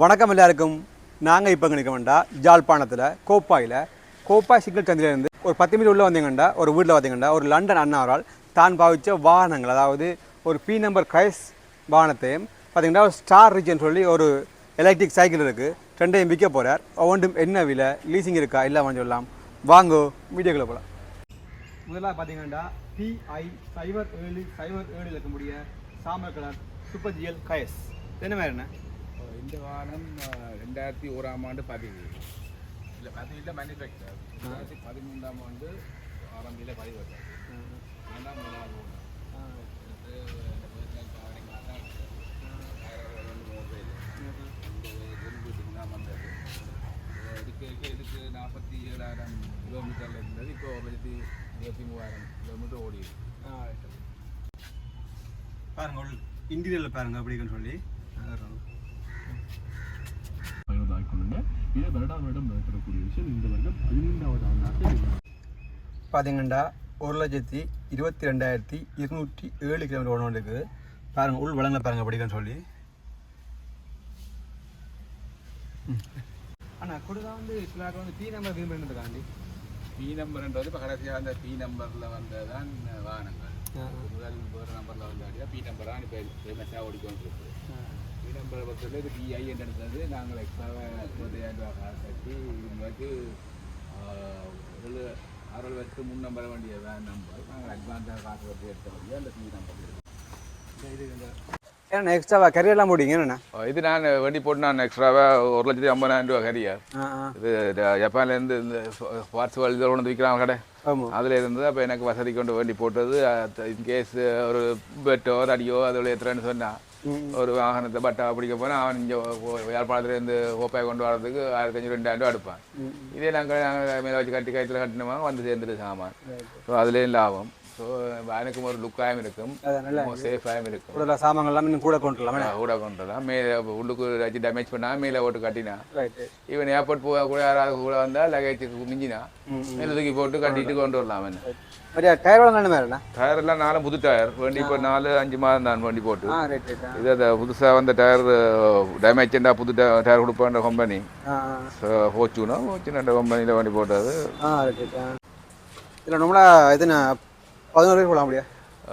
வணக்கம் எல்லாருக்கும். நாங்கள் இப்போ நிற்க வேண்டாம் ஜாழ்ப்பாணத்தில் கோப்பாயில். கோப்பாய் சிக்னல் சந்திலேருந்து ஒரு பத்து மீட்டர் உள்ளே வந்தீங்கண்டா ஒரு வீட்டில் பார்த்தீங்கன்னா ஒரு லண்டன் அண்ணாவரால் தான் பாவித்த வாகனங்கள் அதாவது ஒரு பி நம்பர் கைஸ் வாகனத்தையும் பார்த்தீங்கன்னா ஒரு ஸ்டார் ரிஜன் சொல்லி ஒரு எலக்ட்ரிக் சைக்கிள் இருக்குது ரெண்டையும் விற்க போகிறார் ஒவ்வொன்றும் என்ன விலை லீசிங் இருக்கா இல்லாமல் சொல்லலாம். வாங்கோ வீடியோக்குள்ளே போகலாம் முதலாக பார்த்தீங்கன்னா டிஐ சைபர் ஏழு சைபர் ஏழு இருக்கக்கூடிய சாமர் கலர் சூப்பர் ஜிஎல் கயஸ் என்ன மாதிரி என்ன? இந்த வாகனம் அஹ், ரெண்டாயிரத்தி ஓராம் ஆண்டு பதிவு. இல்லை பதிவு இல்லை மேனுஃபேக்சர் ரெண்டாயிரத்தி பதிமூன்றாம் ஆண்டு ஆரம்பியில் பதிவு நான் மூணாவது இதுக்கு இதுக்கு நாற்பத்தி ஏழாயிரம் கிலோமீட்டரில் இருந்தது. இப்போ ஒரு லட்சத்தி இருபத்தி மூவாயிரம் கிலோமீட்டர் ஓடி இருக்கு. பாருங்க உள் இன்டீரியரில் பாருங்க அப்படின்னு சொல்லி. பயணத்தாய்க்கொள்ளுங்க இதை வருடம் வருடம் நடைபெறக்கூடிய விஷயம் இந்த வருடம் பதினைந்தாவது ஆண்டாக பார்த்தீங்கன்னா ஒரு லட்சத்தி இருபத்தி ரெண்டாயிரத்தி இருநூற்றி ஏழு கிலோமீட்டர் ஓட இருக்குது. பாருங்க உள் வளங்களை பாருங்க அப்படிங்கன்னு சொல்லி. ஆனால் கொடுதா வந்து சில வந்து பி நம்பர் விரும்புறதுக்காண்டி பி நம்பர்ன்றது இப்போ கடைசியாக அந்த பி நம்பரில் வந்ததான் வாகனங்கள். முதல் நம்பரில் வந்தாடியா பி நம்பர் தான் இப்போ ஃபேமஸாக ஓடிக்கொண்டு நம்பரை பொறுத்தவரை இது பிஐ எடுத்தது. நாங்கள் எக்ஸ்ட்ராவாக இருபதாயிரம் ரூபா காசு கட்டி இவங்களுக்கு ஏழு அறுபது வருஷத்துக்கு முன் நம்பர் வேண்டிய வேன் நம்பர் நாங்கள் அட்வான்ஸாக காசு கட்டி எடுத்த வழியாக அந்த பி நம்பர் ஏன்னா எக்ஸ்ட்ராவா கரியர்லாம் போடுங்க என்னண்ணா இது நான் வண்டி போட்டு நான் எக்ஸ்ட்ராவாக ஒரு லட்சத்தி ஐம்பதாயிரம் ரூபா ஆ இது ஜப்பான்லேருந்து இந்த பார்ட்ஸ் வேர்ல்டு கொண்டு வந்து விற்கிறாங்க கடை. அதில் இருந்து அப்போ எனக்கு வசதி கொண்டு வேண்டி போட்டது இன்கேஸ் ஒரு பெட்டோ அடியோ அதில் ஏற்றுறேன்னு சொன்னான் ஒரு வாகனத்தை பட்டா பிடிக்க போனால் அவன் இங்கே யாழ்ப்பாணத்துலேருந்து ஓப்பாய் கொண்டு வரதுக்கு ஆயிரத்தி அஞ்சு ரெண்டாயிரம் ரூபா எடுப்பான். இதே நாங்கள் நாங்கள் மேலே வச்சு கட்டி கயிற்றுல கட்டினோமா வந்து சேர்ந்துட்டு சாமான். ஸோ அதுலேயும் லாபம். ஸோ எனக்கும் ஒரு லுக்காயும் இருக்கும். சேஃபாகவும் இருக்கும். சாமான்கள்லாம் இன்னும் கூட கொண்டு வரலாம் கூட கொண்டுலாம் மேலே உள்ளுக்கு ஏதாச்சும் டேமேஜ் பண்ணா மேலே ஓட்டு கட்டினா. ஈவன் ஏர்போர்ட் போக கூட யாராவது கூட வந்தால் லகேஜுக்கு மிஞ்சினா மேலே தூக்கி போட்டு கட்டிட்டு கொண்டு வரலாம் என்ன மாதிரிண்ணா டயர் எல்லாம் நாலு புது டயர் வண்டி இப்போ நாலு அஞ்சு மாதம் தான் வண்டி போட்டு. இது அந்த புதுசாக வந்த டயர் டேமேஜ்ண்டா புது டயர் கொடுப்பான்ற கம்பெனி ஹோச்சுனா ஹோச்சுன்ற கம்பெனியில் வண்டி போட்டது இதில் நம்மளா இது நான் பதினோரு போகலாம் அப்படியா?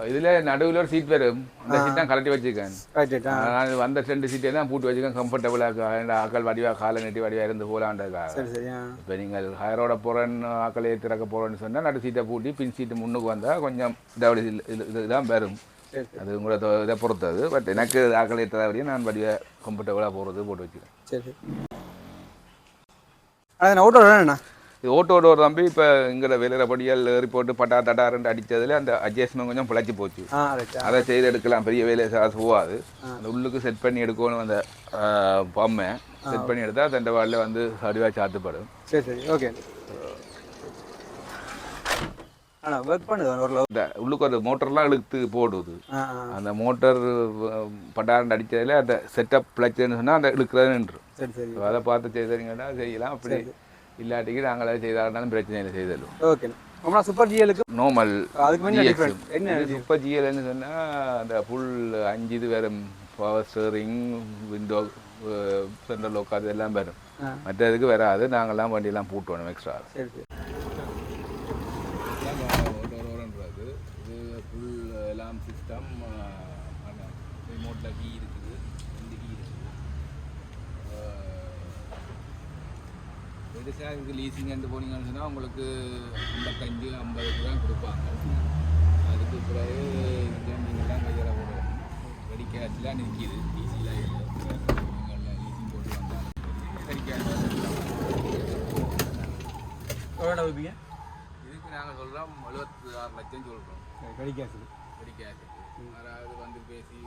இதில் நடுவில் ஒரு சீட் வரும். அந்த சீட் தான் கலட்டி வச்சுருக்கேன். வந்த ரெண்டு சீட்டே தான் பூட்டி வச்சுக்கேன் கம்ஃபர்டபுளாக ஆக்கள் வடிவாக காலை நெட்டி வடிவாக இருந்து போகலான்றதுக்காக இப்போ நீங்கள் ஹயரோட போகிறேன்னு ஆக்களை திறக்க போகிறேன்னு சொன்னால் நடு சீட்டை பூட்டி பின் சீட்டு முன்னுக்கு வந்தால் கொஞ்சம் இதாவது இதுதான் வரும். அது உங்களை தொ- இதை பொறுத்தது. பட் எனக்கு ஆக்களை ஏற்றபடியே நான் வடிவாக கம்ஃபர்டபுளாக போகிறது போட்டு வச்சுக்கிறேன் சரி சரி. இது ஓட்டோட ஒரு தம்பி இப்போ இங்கே வெளியிறபடியால் ஏறி போட்டு பட்டா தட்டாருன்னு அடித்ததில் அந்த அட்ஜஸ்ட்மெண்ட் கொஞ்சம் பிழைச்சி போச்சு. அதை செய்து எடுக்கலாம். பெரிய வேலையை சாஸ் போகாது அந்த உள்ளுக்கு செட் பண்ணி எடுக்கணும் அந்த பொம்மை செட் பண்ணி எடுத்தால் தண்டை வாழில் வந்து வடிவாக சாத்துப்படும். சரி சரி ஓகே உள்ளுக்கு ஒரு மோட்டர்லாம் இழுத்து போடுது. அந்த மோட்டர் பட்டாரண்டு அடித்ததில் அந்த செட்டப் பிழைச்சதுன்னு சொன்னால் அந்த இழுக்கிறது நின்று. சரி சரி. அதை பார்த்து செய்தீங்கன்னா செய்யலாம். அப்படி இல்லாட்டிக்கு நாங்களே செய்தாலும் பிரச்சனை இல்லை செய்தலும் ஓகேண்ணா நம்மளா சூப்பர் ஜிஎலுக்கு நார்மல் அதுக்கு என்ன சூப்பர் ஜிஎல்னு சொன்னால் அந்த ஃபுல் அஞ்சு இது வரும் power steering window central lock அது எல்லாம் வரும். மற்றதுக்கு வராது நாங்கள்லாம் வண்டியெல்லாம் பூட்டுவோம் எக்ஸ்ட்ரா சரி இது ஃபுல் எல்லாம் சிஸ்டம் ரிமோட்டில் கீ இருக்குது ரெண்டு கீ இருக்குது பெருசாக இதுக்கு லீசிங் எடுத்து போனீங்கன்னு சொன்னால் உங்களுக்கு ஐம்பத்தஞ்சு ஐம்பதுக்கு தான் கொடுப்பாங்க. அதுக்கு பிறகு இங்கே நீங்கள்லாம் கையில் போடணும். ரெடி கேஷ்லாம் நிற்கிது ஈஸியாக நீங்கள் லீசிங் போட்டு வந்தாலும் ரெடி கேஷ் எவ்வளோ வைப்பீங்க இதுக்கு நாங்கள் சொல்கிறோம் எழுபத்தி ஆறு லட்சம் சொல்கிறோம் கிடைக்காது ரெடி கேஷுக்கு யாராவது வந்து பேசி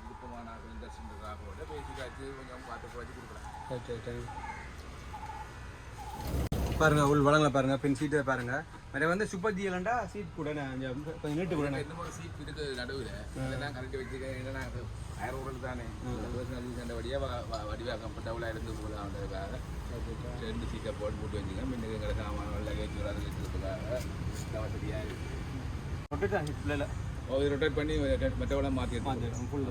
விருப்பமான இன்ட்ரெஸ்ட்ன்றதாக பேசி காய்ச்சி கொஞ்சம் பார்த்து குறைச்சி கொடுக்குறாங்க ரைட் ரைட் ரைட் பாருங்க உள் வளங்களை பாருங்க பின் சீட்டை பாருங்க. நிறைய வந்து சூப்பர் ஜிஎல்ண்டா சீட் கூட நான் கொஞ்சம் கொஞ்சம் நீட்டு கூட மூணு சீட் இருக்கு நடுவில். இதெல்லாம் கரெக்ட் வச்சுக்க ஏன்னா ஆயிரம் ரூபாய் தானே. அந்த வழியாக வடிவாக கம்ஃபர்டபுளாக இருந்து போகலான்றதுக்காக ரெண்டு சீட்டை போட்டு போட்டு வச்சுக்க முன்னுக்கு எங்களை சாமான லகேஜ் அதில் இருக்கிறதுக்காக வசதியாக இருக்குது ரொட்டேட் இல்லை இல்லை? ஓ இது ரொட்டேட் பண்ணி மற்றவெல்லாம் மாற்றி ஃபுல்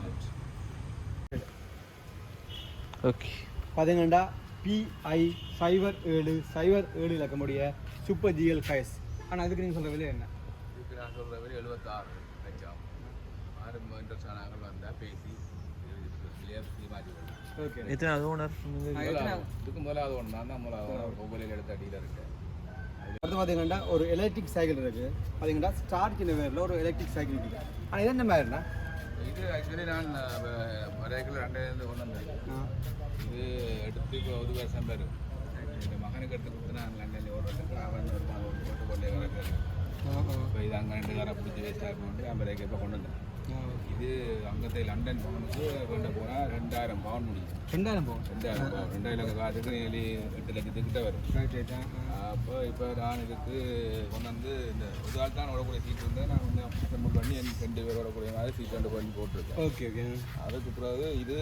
ஓகே பார்த்தீங்கன்னா பிஐ சைபர் ஏழு சைபர் ஏழு இலக்கமுடைய சூப்பர் ஜிஎல் ஃபைஸ் ஆனால் அதுக்கு நீங்கள் சொல்கிற விலை என்ன? இதுக்கு நான் சொல்கிற வரை எழுபத்தாறு லட்சம். ஆறு இன்ட்ரெஸ்ட் நாங்கள் வந்தால் பேசி ஓகே எத்தனை ஓனர் இதுக்கு முதலாவது ஒன்று நான் தான் முதலாவது ஒவ்வொரு எடுத்த டீலர் இருக்கேன் அடுத்து பார்த்தீங்கன்னா ஒரு எலக்ட்ரிக் சைக்கிள் இருக்குது பார்த்தீங்கன்னா ஸ்டார் சின்ன பேரில் ஒரு எலக்ட்ரிக் சைக்கிள் இருக்குது ஆனால் இது என்ன மாதிரிண்ணா? இது ஆக்சுவலி நான் வரைக்கில் ரெண்டாயிரம் கொண்டு வந்தேன் இது எடுத்து இப்போ ஒரு வருஷம் பேர் என் மகனுக்கு எடுத்து கொடுத்து நான் லண்டனில் ஒரு வருஷத்துக்கு அவன் ஒரு போட்டு கொண்டே வரக்கு இப்போ இது அங்கே ரெண்டு காரை பிடிச்சி வேஸ்ட்டாக கொண்டு அமெரிக்கா இப்போ கொண்டு வந்தேன் இது அங்கத்தை லண்டன் பவுனுக்கு கொண்டு போனால் ரெண்டாயிரம் பவுன் முடியும் ரெண்டாயிரம் போகும் ரெண்டாயிரம் பவுன் ரெண்டாயிரம் காசுக்கு நேலி எட்டு லட்சத்துக்கிட்ட வரும் ரைட் ரைட் அப்போ இப்போ நான் இதுக்கு கொண்டு வந்து இந்த ஒரு ஆள் தான் ஓடக்கூடிய சீட் வந்து நான் கொஞ்சம் அசம்பிள் பண்ணி எனக்கு ரெண்டு பேர் ஓடக்கூடிய மாதிரி சீட் ரெண்டு பண்ணி போட்டிருக்கேன். ஓகே ஓகே அதுக்கு பிறகு இது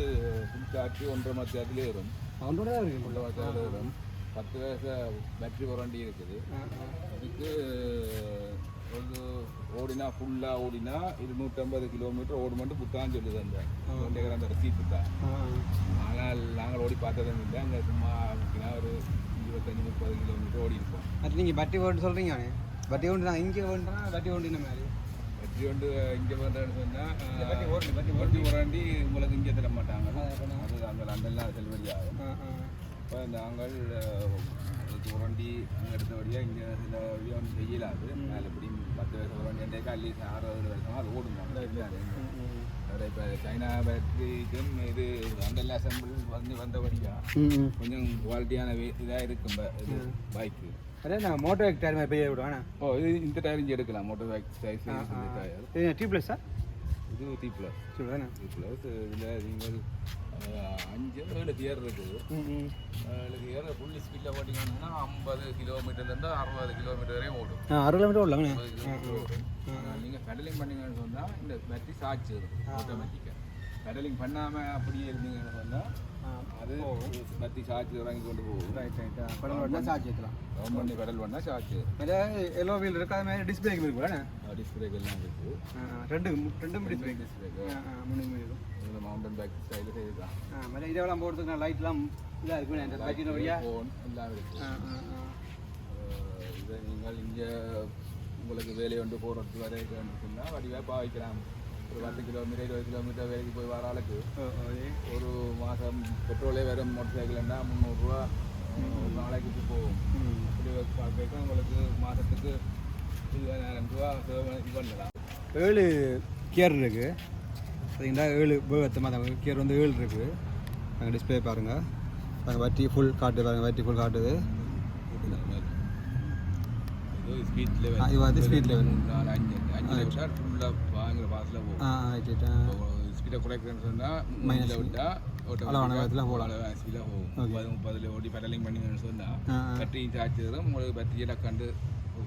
ஃபுல் சார்ஜ் ஒன்றரை மணி நேரத்துலேயே வரும். ஒன்றரை மணி நேரத்தில் வரும். பத்து வயசு பேட்டரி வாரண்டி இருக்குது. இதுக்கு ஒரு ஓடினா ஃபுல்லாக ஓடினா இருநூற்றம்பது கிலோமீட்டர் ஓடு மட்டும் புத்தான் சொல்லுது அந்த வண்டியக்கார அந்த ரசீட் தான். ஆனால் நாங்கள் ஓடி பார்த்ததும் இல்லை. அங்கே சும்மா அப்படின்னா ஒரு இருபத்தஞ்சி முப்பது கிலோமீட்டர் ஓடி இருப்போம். அது நீங்கள் பட்டி ஓட்டு சொல்கிறீங்க பட்டி ஓட்டு நான் இங்கே ஓட்டுறா பட்டி ஓட்டு இந்த மாதிரி? வெற்றி கொண்டு இங்கே வந்தேன்னு சொன்னால் பட்டி ஓட்டு பட்டி வண்டி உரண்டி உங்களுக்கு இங்கே தர மாட்டாங்க. அது அங்கே லண்டன்லாம் செல்வடி ஆகும். இப்போ நாங்கள் உரண்டி எடுத்தபடியாக இங்கே சில ஒன்றும் செய்யலாது. அதில் எப்படி பத்து வயசு உரண்டியாண்டேக்கா அட்லீஸ்ட் ஆறாவது வருஷமாக அது ஓடும் வேறு இப்போ சைனா பேட்டரிக்கும் இது லண்டனில் அசம்பிள் வந்து வந்தபடியாக கொஞ்சம் குவாலிட்டியான இதாக இருக்கும் இது பைக்கு அதே நான் மோட்டோ டயர் மாதிரி பெரிய விடுவேன் ஓ இது இந்த டயர் இங்கே எடுக்கலாம் மோட்டர் பைக் சைஸ் இந்த டயர் இது டி ப்ளஸ் சார் இது ப்ளஸ் சொல்லுவேண்ணா டி ப்ளஸ் இதில் நீங்கள் அஞ்சு ஏழு கியர் இருக்குது ஏழு கியர் ஃபுல் ஸ்பீடில் ஓட்டிங்கன்னா ஐம்பது கிலோமீட்டர்லேருந்து அறுபது கிலோமீட்டர் வரையும் ஓடும். ஆ அறுபது கிலோமீட்டர் ஓடும். நீங்கள் பெடலிங் பண்ணீங்கன்னு சொன்னால் இந்த பேட்டரி சார்ஜ் இருக்கும் ஆட்டோமேட்டிக்காக பெடலிங் பண்ணாமல் அப்படியே இருந்தீங்கன்னு சொன்னால் அது பேட்டரி சார்ஜ் இறங்கி கொண்டு போகும். ரைட் ரைட் படம் ஓட்டினா சார்ஜ் ஏற்றலாம். ரவுண்ட் பண்ணி பெடல் பண்ணால் சார்ஜ் மேலே எல்லோ வீல் இருக்கு அது மாதிரி டிஸ்பிளே இருக்குண்ணே டிஸ்பிளேக் எல்லாம் இருக்குது ரெண்டு ரெண்டும் டிஸ்பிளே டிஸ்பிளேக்கு மூணு இருக்கும். மவுண்டன் பேக் ஸ்டைலில் செய்துதான் மேலே இதெல்லாம் போடுறதுக்கு லைட்லாம் இதாக இருக்குண்ணே இந்த பேட்டரி வழியா? ஃபோன் எல்லாம் இருக்குது இதை நீங்கள் இங்கே உங்களுக்கு வேலை கொண்டு போகிறது வரை சொன்னால் வடிவாக பாவிக்கலாம். ஒரு பத்து கிலோமீட்டர் இருபது கிலோமீட்டர் வேலைக்கு போய் வர ஆளுக்கு ஒரு மாதம் பெட்ரோலே வெறும் மோட்டர் சைக்கிள்னா முந்நூறுரூவா ஒரு நாளைக்கு போகும் அப்படி பார்க்க உங்களுக்கு மாதத்துக்கு இருபதாயிரம் ரூபா இது பண்ணலாம் ஏழு கியர் இருக்குது பார்த்தீங்கன்னா ஏழு மாதிரி கியர் வந்து ஏழு இருக்குது அங்கே டிஸ்பிளே பாருங்கள் அங்கே வட்டி ஃபுல் காட்டுது பாருங்கள் வட்டி ஃபுல் காட்டுது இது ஸ்பீட் லெவல் வந்து level. நாலு அஞ்சு அஞ்சு விட்டால் ஃபுல்லாக பாஸில் போகும் ஸ்பீடை குறைக்கிறேன்னு சொன்னால் விட்டால் அளவான வேகத்தில் போகலாம். ஸ்பீடாக போகும் முப்பது முப்பதில் ஓடி பெடலிங் பண்ணிங்கன்னு சொன்னால் பேட்டரி சார்ஜ் வரும் உங்களுக்கு பேட்டரியெல்லாம் கண்டு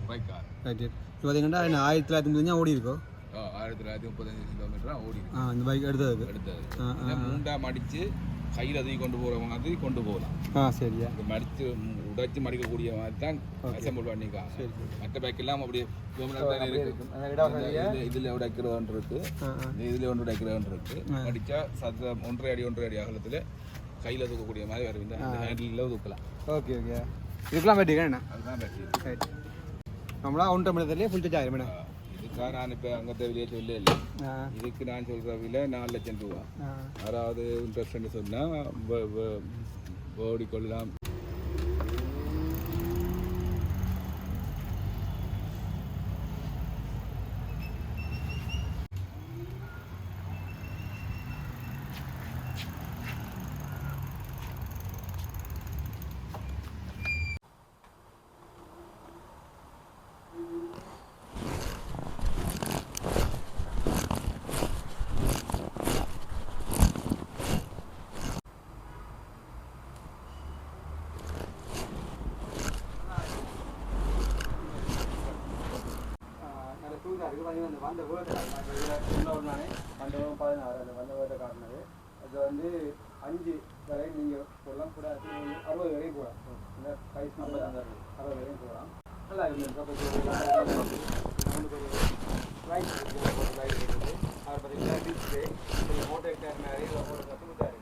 குறைக்காது இப்போ பார்த்தீங்கன்னா ஆயிரத்தி தொள்ளாயிரத்தி முப்பத்தஞ்சா ஓடி இருக்கோ? ஆ, ஆயிரத்தி தொள்ளாயிரத்தி முப்பத்தஞ்சு கிலோமீட்டர் ஓடி இந்த பைக் எடுத்தது. ஆ இதை மூண்டா மடித்து கையில் தூக்கி கொண்டு போகிற மாதிரி கொண்டு போகலாம். ஆ சரியா. மடித்து உடைச்சு மடிக்கக்கூடிய மாதிரி தான் அசம்பிள் பண்ணியிருக்காங்க மற்ற பைக் எல்லாம் அப்படியே permanent ஆ இருக்கு. இதுல- இதுல உடைக்கிற ஒன்று இருக்கு. இதுல ஒன்று உடைக்கிற ஒன்று இருக்கு. மடிச்சா சத்தம் ஒன்றரை அடி ஒன்றரை அடி அகலத்தில் கையில் தூக்கக்கூடிய மாதிரி வரும். இந்த ஹேண்டிலில் தூக்கலாம். Okay okay. இதுக்கெல்லாம் பேட்டிக்கா என்ன? அதுதான் பேட்டரி ரைட் நம்மளா ஒன்றரை மணி ஃபுல் சார்ஜ் ஆயிரம் மேடம் இதுக்காக நான் இப்போ அங்கத்தை விலையை சொல்ல இல்லை ஆ. இதுக்கு நான் சொல்கிற விலை நாலு லட்சம் ரூபா. யாராவது இன்ட்ரெஸ்ட்னு சொன்னால் ஓடிக்கொள்ளலாம். பார்த்தீங்கன்னா இந்த வந்த விவரத்தை காட்டினாங்க நானே வந்தவங்க பதினாறு அந்த வந்த விவரத்தை காட்டினது. அது வந்து அஞ்சு வரை நீங்கள் போடலாம் கூட அறுபது வரையும் போகலாம் இந்த சைஸ் நம்பர் அறுபது வரையும் போகலாம் நல்லா இருந்தது ரைட் அவர் பார்த்தீங்கன்னா டிஸ்பிளே ஃபோட்டோ எடுத்தாரு மேலே ஃபோட்டோ கற்றுக்கிட்டாரு